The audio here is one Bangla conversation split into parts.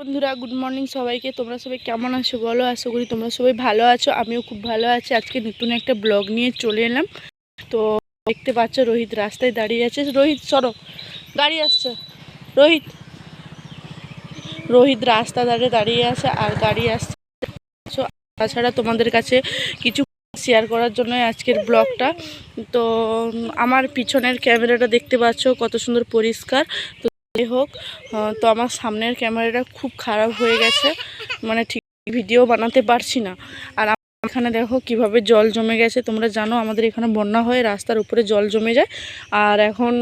বন্ধুরা গুড মর্নিং সবাইকে। তোমরা সবাই কেমন আছো? বলো, আশা করি তোমরা সবাই ভালো আছো। আমিও খুব ভালো আছি। আজকে নতুন একটা ব্লগ নিয়ে চলে এলাম। তো দেখতে পাচ্ছ, রোহিত রাস্তায় দাঁড়িয়ে আছে। রোহিত, সরো। গাড়ি আসছে। রোহিত। রোহিত রাস্তা ধারে দাঁড়িয়ে আছে আর গাড়ি আসছে। তাছাড়া তোমাদের কাছে কিছু শেয়ার করার জন্য আজকের ব্লগটা। তো আমার পিছনের ক্যামেরাটা দেখতে পাচ্ছ, কত সুন্দর পরিষ্কার। তো হোক তো আমার সামনের ক্যামেরাটা খুব খারাপ হয়ে গেছে। মানে ঠিক ভিডিও বানাতে পারছি না। আর এখানে দেখো কীভাবে জল জমে গেছে। তোমরা জানো আমাদের এখানে বন্যা হয়ে, রাস্তার উপরে জল জমে যায়। আর এখন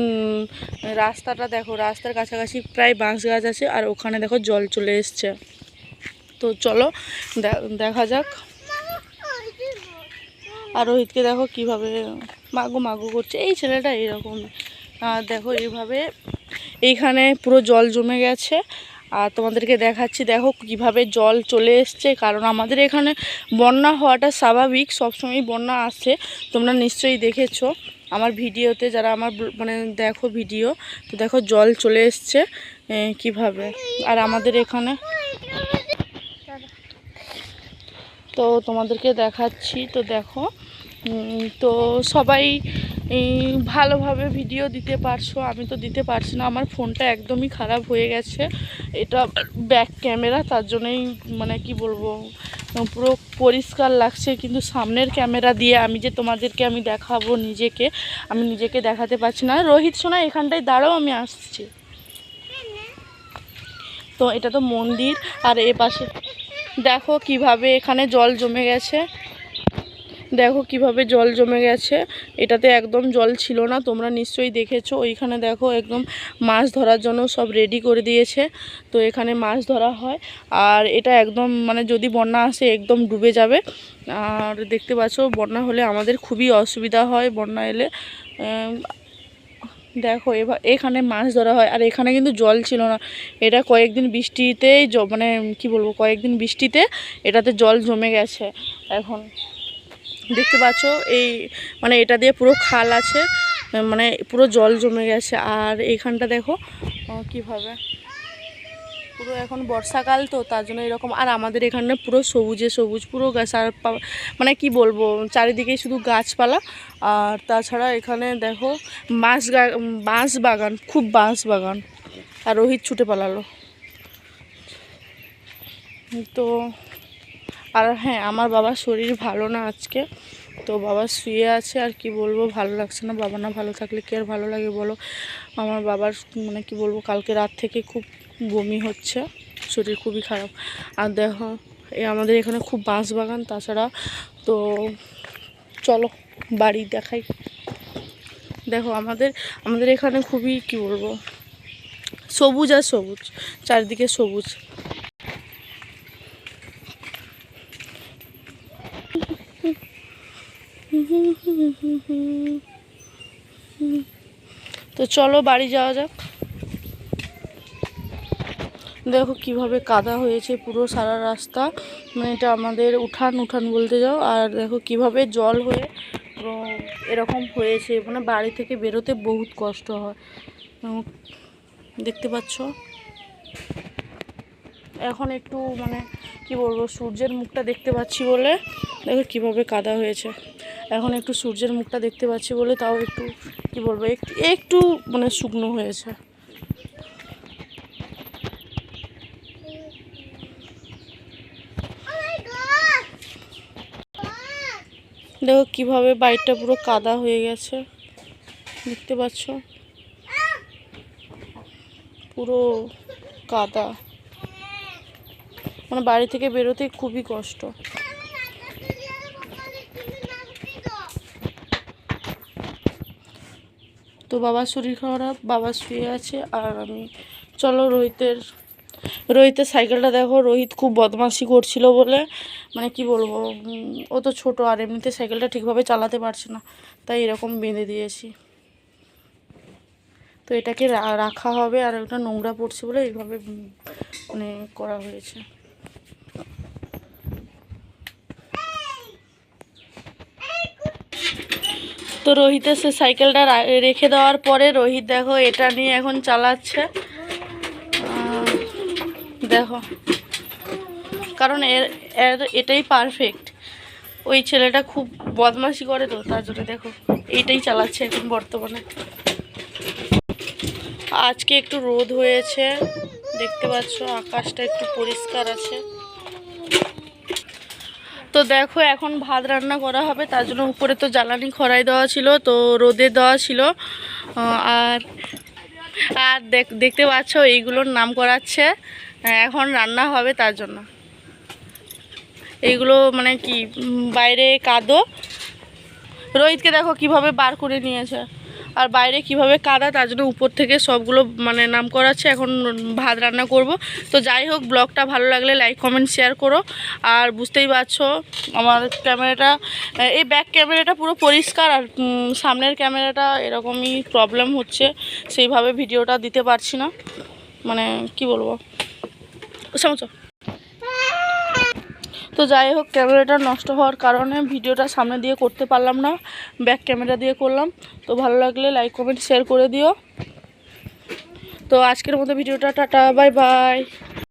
রাস্তাটা দেখো, রাস্তার কাছাকাছি প্রায় বাঁশ গাছ আছে আর ওখানে দেখো জল চলে এসছে। তো চলো দেখা যাক। আর রোহিতকে দেখো কীভাবে মাগু মাগু করছে। এই ছেলেটা এরকম। আর দেখো এইভাবে এইখানে পুরো জল জমে গেছে। আর তোমাদেরকে দেখাচ্ছি, দেখো কীভাবে জল চলে এসছে। কারণ আমাদের এখানে বন্যা হওয়াটা স্বাভাবিক সবসময় বন্যা আসে। তোমরা নিশ্চয়ই দেখেছ আমার ভিডিওতে, যারা আমার মানে দেখো ভিডিও, তো দেখো জল চলে এসছে কীভাবে। আর আমাদের এখানে তো তোমাদেরকে দেখাচ্ছি, তো দেখো তো সবাই ভালোভাবে ভিডিও দিতে পারছ, আমি তো দিতে পারছি না। আমার ফোনটা একদমই খারাপ হয়ে গেছে। এটা ব্যাক ক্যামেরা তার জন্যই মানে কি বলব পুরো পরিষ্কার লাগছে। কিন্তু সামনের ক্যামেরা দিয়ে আমি যে তোমাদেরকে আমি দেখাবো নিজেকে, আমি নিজেকে দেখাতে পারছি না। রোহিত সোনা, এখানটায় দাঁড়াও, আমি আসছি। তো এটা তো মন্দির, আর এ পাশে দেখো কীভাবে এখানে জল জমে গেছে। দেখো কীভাবে জল জমে গেছে। এটাতে একদম জল ছিল না, তোমরা নিশ্চয়ই দেখেছ। ওইখানে দেখো একদম মাছ ধরার জন্য সব রেডি করে দিয়েছে। তো এখানে মাছ ধরা হয়। আর এটা একদম মানে যদি বন্যা আসে একদম ডুবে যাবে। আর দেখতে পাচ্ছ, বন্যা হলে আমাদের খুবই অসুবিধা হয় বন্যা এলে। দেখো এখানে মাছ ধরা হয়। আর এখানে কিন্তু জল ছিল না। এটা কয়েকদিন বৃষ্টিতেই মানে কি বলব, কয়েকদিন বৃষ্টিতে এটাতে জল জমে গেছে। এখন দেখতে পাচ্ছ, এই মানে এটা দিয়ে পুরো খাল আছে মানে পুরো জল জমে গেছে। আর এইখানটা দেখো কীভাবে। পুরো এখন বর্ষাকাল তো, তার জন্য এরকম, আর আমাদের এখানে পুরো সবুজে সবুজ, পুরো গাছ, আর মানে কি বলব চারিদিকে শুধু গাছপালা। আর তাছাড়া এখানে দেখো, বাঁশ বাঁশ বাগান, খুব বাঁশ বাগান। আর রোহিত ছুটে পালালো। তো আর হ্যাঁ আমার বাবার শরীর ভালো না আজকে। তো বাবা শুয়ে আছে, আর কি বলব, ভালো লাগছে না। বাবা না ভালো থাকলে কি আর ভালো লাগে বলো? আমার বাবার মানে কি বলব, কালকে রাত থেকে খুব বমি হচ্ছে, শরীর খুবই খারাপ। আর দেখো, এ আমাদের এখানে খুব বাঁশ বাগান তাছাড়া তো চলো, বাড়ি দেখাই। দেখো, আমাদের আমাদের এখানে খুবই কি বলব, সবুজ আর সবুজ, চারিদিকে সবুজ। তো চলো বাড়ি যাওয়া যাক। দেখো কীভাবে কাদা হয়েছে পুরো সারা রাস্তা। মানে এটা আমাদের উঠান উঠান বলতে যাও। আর দেখো কীভাবে জল হয়ে এরকম হয়েছে। মানে বাড়ি থেকে বেরোতে বহুত কষ্ট হয়। দেখতে পাচ্ছ? এখন একটু মানে কি বলব, সূর্যের মুখটা দেখতে পাচ্ছি বলে। দেখো কীভাবে কাদা হয়েছে। এখন একটু সূর্যের মুখটা দেখতে পাচ্ছি বলে তাও একটু, কি বলব, একটু একটু মানে শুকনো হয়েছে। দেখো কীভাবে বাইকটা পুরো কাদা হয়ে গেছে, দেখতে পাচ্ছ? পুরো কাদা। মানে বাড়ি থেকে বেরোতে খুবই কষ্ট। তো বাবার শরীর খারাপ, বাবা শুয়ে আছে, আর আমি, চলো রোহিতের রোহিতের সাইকেলটা দেখো, রোহিত খুব বদমাশি করছিল বলে মানে কি বলব ও তো ছোট, আর এমনিতে সাইকেলটা ঠিকভাবে চালাতে পারছে না, তাই এরকম বেঁধে দিয়েছি। তো এটাকে রাখা হবে, আর ওটা নোংরা পড়ছে বলে এইভাবে মানে করা হয়েছে। তো রোহিতের সে সাইকেলটা রেখে দেওয়ার পরে রোহিত দেখো এটা নিয়ে এখন চালাচ্ছে। দেখো। কারণ এর এর, এটাই পারফেক্ট ওই ছেলেটা খুব বদমাশি করে তো, তার জন্য দেখো, এইটাই চালাচ্ছে এখন বর্তমানে। আজকে একটু রোদ হয়েছে, দেখতে পাচ্ছ, আকাশটা একটু পরিষ্কার আছে। তো দেখো, এখন ভাত রান্না করা হবে, তার জন্য উপরে তো জ্বালানি খড়াই দেওয়া ছিল, তো রোদে দেওয়া ছিল। আর আর দেখ- দেখতে পাচ্ছ, এইগুলোর নাম করাচ্ছে। এখন রান্না হবে তার জন্য। এইগুলো মানে কি বাইরে কাদো। রোহিতকে দেখো কীভাবে বার করে নিয়েছে। আর বাইরে কীভাবে কাদা, তার জন্য উপর থেকে সবগুলো মানে নাম করাচ্ছে এখন ভাত রান্না করব। তো যাই হোক, ব্লগটা ভালো লাগলে লাইক, কমেন্ট, শেয়ার করো। আর বুঝতেই পারছ, আমার ক্যামেরাটা, এই ব্যাক ক্যামেরাটা পুরো পরিষ্কার আর সামনের ক্যামেরাটা এরকমই প্রবলেম হচ্ছে। সেইভাবে ভিডিওটা দিতে পারছি না। মানে কি বলব? সমস্যা তো যাই হোক, ক্যামেরাটা নষ্ট হওয়ার কারণে ভিডিওটা সামনে দিয়ে করতে পারলাম না ব্যাক ক্যামেরা দিয়ে করলাম। তো ভালো লাগলে লাইক কমেন্ট শেয়ার করে দিও। তো আজকের মতো ভিডিওটা, টাটা বাই বাই